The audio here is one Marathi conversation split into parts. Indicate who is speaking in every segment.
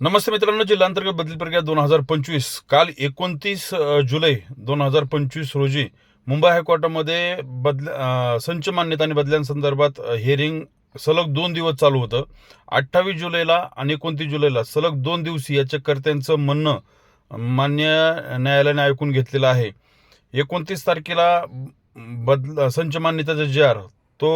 Speaker 1: नमस्ते मित्रांनो जिल्हा अंतर्गत बदली प्रक्रिया दोन हजार पंचवीस. काल एकोणतीस जुलै दोन हजार पंचवीस रोजी मुंबई हायकोर्टामध्ये बदल संच मान्यता आणि बदल्यांसंदर्भात हिअरिंग हेअरिंग सलग दोन दिवस चालू होतं. अठ्ठावीस जुलैला आणि एकोणतीस जुलैला सलग दोन दिवस याच्याकर्त्यांचं म्हणणं मान्य न्यायालयाने ऐकून घेतलेलं आहे. एकोणतीस तारखेला बदल संच मान्यताचा जे आर तो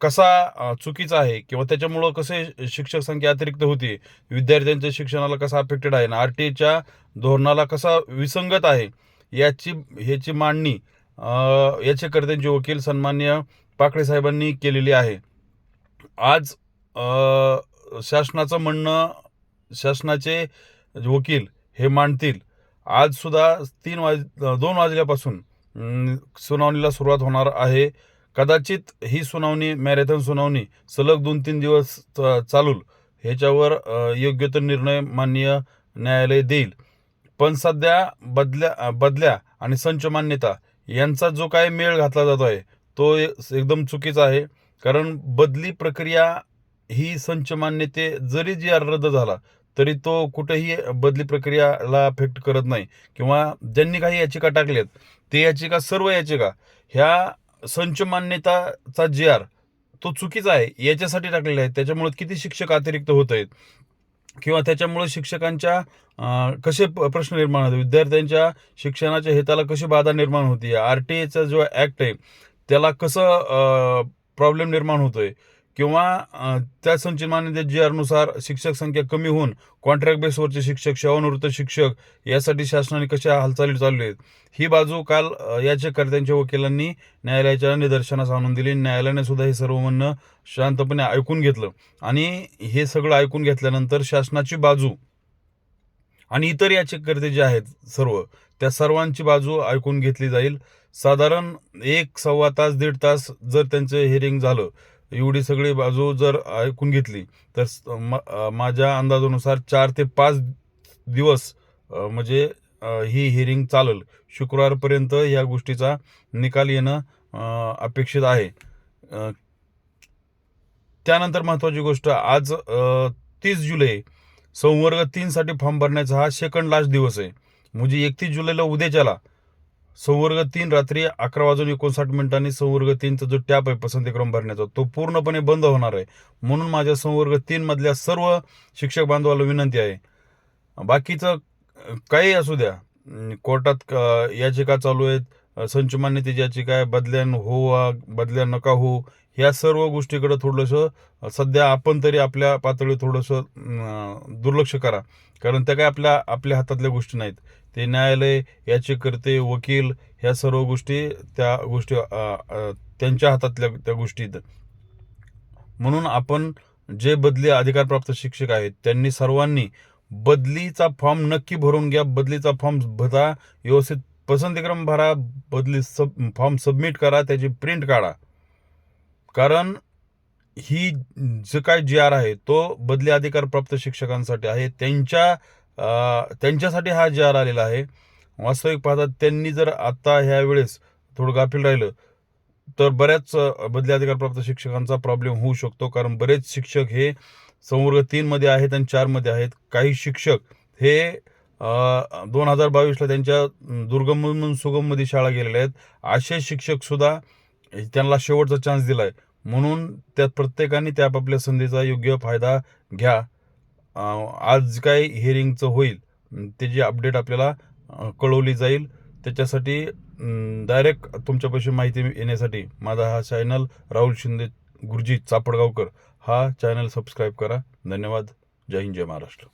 Speaker 1: कसा चुकीचा आहे किंवा त्याच्यामुळं कसे शिक्षक संख्या अतिरिक्त होती विद्यार्थ्यांच्या शिक्षणाला कसा अफेक्टेड आहे आर टी एच्या धोरणाला कसा विसंगत आहे याची ह्याची मांडणी याचे कर्त्यांचे वकील सन्मान्य पाकडे साहेबांनी केलेली आहे. आज शासनाचं म्हणणं शासनाचे वकील हे मांडतील. आज सुद्धा तीन वाज दोन वाजल्यापासून सुनावणीला सुरुवात होणार आहे. कदाचित ही सुनावणी मॅरेथॉन सुनावणी सलग दोन तीन दिवस चालूल. ह्याच्यावर योग्य तो निर्णय माननीय न्यायालय देईल. पण सध्या बदल्या बदल्या आणि संच मान्यता यांचा जो काय मेळ घातला जातो आहे तो एकदम चुकीचा आहे. कारण बदली प्रक्रिया ही संच मान्यते जरी जी रद्द झाला तरी तो कुठेही बदली प्रक्रियाला अफेक्ट करत नाही. किंवा ज्यांनी काही याचिका टाकल्यात ते याचिका सर्व याचिका ह्या संच मान्यताचा जी आर तो चुकीचा आहे. याच्यासाठी टाकलेला आहे. त्याच्यामुळे किती शिक्षक अतिरिक्त होत आहेत किंवा त्याच्यामुळे शिक्षकांच्या कसे प्रश्न निर्माण होते विद्यार्थ्यांच्या शिक्षणाच्या हिताला कशी बाधा निर्माण होती आर टी एचा जो ॲक्ट आहे त्याला कसं प्रॉब्लेम निर्माण होतो आहे किंवा त्या संच मान्यते जी आरनुसार शिक्षक संख्या कमी होऊन कॉन्ट्रॅक्ट बेसवरचे शिक्षक सेवानिवृत्त शिक्षक यासाठी शासनाने कशा हालचाली चालू आहेत? ही बाजू काल याचिकाकर्त्यांच्या वकिलांनी न्यायालयाच्या निदर्शनास आणून दिली. न्यायालयाने सुद्धा हे सर्व म्हणणं शांतपणे ऐकून घेतलं. आणि हे सगळं ऐकून घेतल्यानंतर शासनाची बाजू आणि इतर याचिकाकर्ते जे आहेत सर्व त्या सर्वांची बाजू ऐकून घेतली जाईल. साधारण एक सव्वा तास दीड तास जर त्यांचं हिअरिंग झालं एवढी सगळी बाजू जर ऐकून घेतली तर म- माझ्या अंदाजानुसार चार ते पाच दिवस म्हणजे ही हिअरिंग चालेल. शुक्रवारपर्यंत या गोष्टीचा निकाल येणं अपेक्षित आहे. त्यानंतर महत्त्वाची गोष्ट आज तीस जुलै संवर्ग तीनसाठी फॉर्म भरण्याचा हा सेकंड लास्ट दिवस आहे. म्हणजे एकतीस जुलैला उद्याच्याला संवर्ग तीन रात्री अकरा वाजून एकोणसाठ मिनिटांनी संवर्ग तीनचा जो टॅप आहे पसंतीक्रम भरण्याचा तो पूर्णपणे बंद होणार आहे. म्हणून माझ्या संवर्ग तीन मधल्या सर्व शिक्षक बांधवाला विनंती आहे. बाकीचं काही असू द्या. कोर्टात याचिका चालू आहेत. अं, संच मान्यतेची याचिका आहे. बदल्या हो बदल्या नका हो ह्या सर्व गोष्टीकडं थोडंसं सध्या आपण तरी आपल्या पातळीवर थोडंसं दुर्लक्ष करा. कारण त्या काय आपल्या आपल्या हातातल्या गोष्टी नाहीत. ते न्यायालय याचे करते वकील ह्या सर्व गोष्टी त्या गोष्टी त्यांच्या हातातल्या त्या गोष्टी म्हणून आपण जे बदली अधिकारप्राप्त शिक्षक आहेत त्यांनी सर्वांनी बदलीचा फॉर्म नक्की भरून घ्या. बदलीचा फॉर्म भरा व्यवस्थित पसंतीक्रम भरा बदली सब फॉर्म सबमिट करा त्याची प्रिंट काढा. कारण ही जे काय जी आर आहे तो बदली अधिकार प्राप्त शिक्षकांसाठी आहे. त्यांच्या त्यांच्यासाठी हा जार आलेला आहे. वास्तविक पाहता त्यांनी जर आता ह्या वेळेस थोडं गाफील राहिलं तर बऱ्याच बदली अधिकारप्राप्त शिक्षकांचा प्रॉब्लेम होऊ शकतो. कारण बरेच शिक्षक हे संवर्ग तीनमध्ये आहेत आणि चारमध्ये आहेत. काही शिक्षक हे दोन हजार बावीसला त्यांच्या दुर्गम सुगममध्ये शाळा गेलेल्या आहेत. असे शिक्षकसुद्धा त्यांना शेवटचा चान्स दिला आहे म्हणून त्या प्रत्येकाने त्या आपापल्या संधीचा योग्य फायदा घ्या. आज काय हिअरिंगचं होईल त्याची अपडेट आपल्याला कळवली जाईल त्याच्यासाठी डायरेक्ट तुमच्यापाशी माहिती येण्यासाठी माझा हा चॅनल राहुल शिंदे गुरुजी चापडगावकर हा चॅनल सबस्क्राईब करा. धन्यवाद. जय हिंद जय महाराष्ट्र.